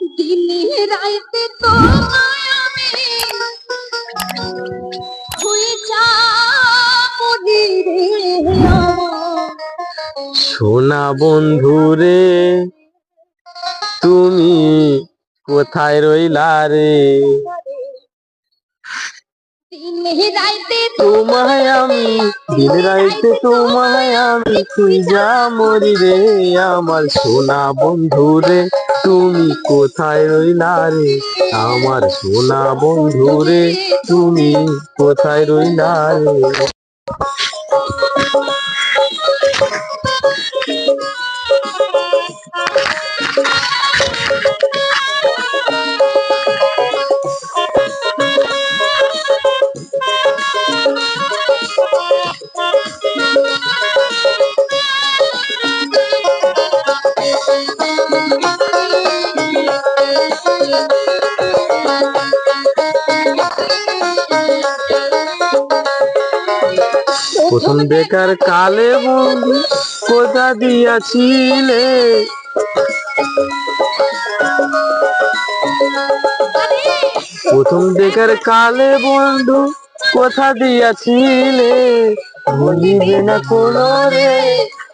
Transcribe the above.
দিনে রাইতে তোমায় আমি হয়ে যাব রে। সোনা বন্ধু রে তুমি কোথায় রইলা রে তোমায় আমি দিন রাইতে তোমায় আমি তুই যা মরি রে। আমার সোনা বন্ধু রে তুমি কোথায় রইলা রে? আমার সোনা বন্ধু রে তুমি কোথায় রইলা রে? প্রথম বেকার কালে বন্ধু কোথা দিয়াছিলে? প্রথম বেকার কালে বন্ধু কোথা দিয়াছিলে? ভুলিবে না কোনো রে।